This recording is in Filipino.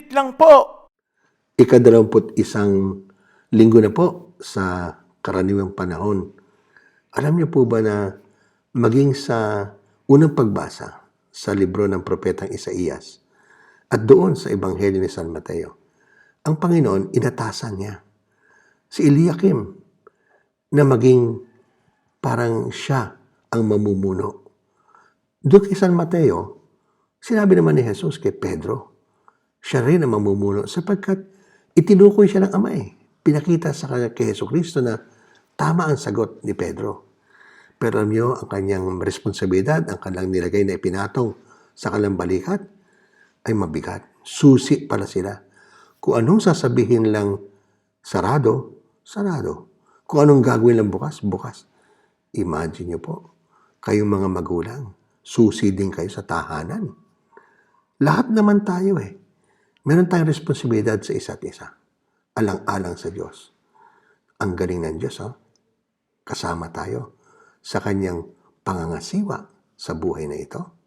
Saglit lang po. Ikadalawamput isang linggo na po sa karaniwang panahon. Alam niyo po ba na maging sa unang pagbasa sa libro ng propetang Isaías at doon sa Ebanghelyo ni San Mateo, ang Panginoon inatasan niya si Eliakim na maging parang siya ang mamumuno. Doon kay San Mateo, sinabi naman ni Jesus kay Pedro, siya rin ang mamumuno sapagkat itinukoy siya ng Ama eh. Pinakita sa kanya kay Yeso Kristo na tama ang sagot ni Pedro. Pero alam niyo, ang kanyang responsibilidad, ang kanyang nilagay na ipinatong sa kanyang balikat, ay mabigat. Susi pala sila. Kung anong sasabihin lang sarado, sarado. Kung anong gagawin lang bukas, bukas. Imagine niyo po, kayong mga magulang, susi din kayo sa tahanan. Lahat naman tayo eh. Meron tayong responsibilidad sa isa't isa. Alang-alang sa Diyos. Ang galing ng Diyos, oh. Kasama tayo sa kanyang pangangasiwa sa buhay na ito.